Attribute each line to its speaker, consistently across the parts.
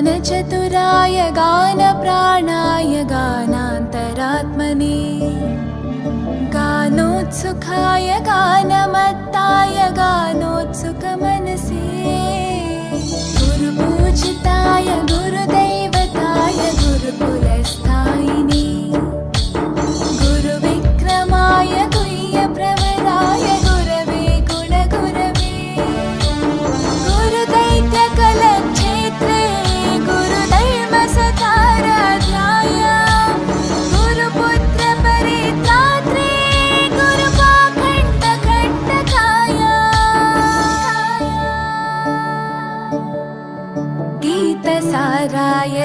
Speaker 1: गानचतुराय गानप्राणाय गानान्तरात्मने। गानोत्सुखाय गानमत्ताय गानोत्सुकमनसे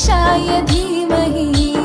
Speaker 1: श्रीगणेशाय धीमहि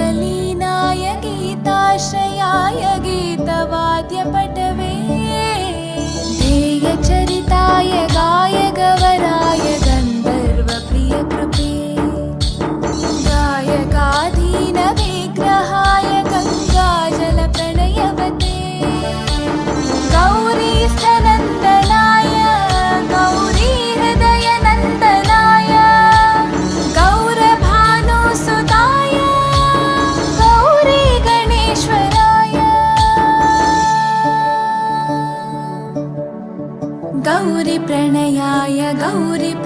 Speaker 1: गीतलीनाय गीताश्रयाय गीतवाद्यपटवे। ध्येयचरिताय गायगवराय गन्धर्वप्रियकृपे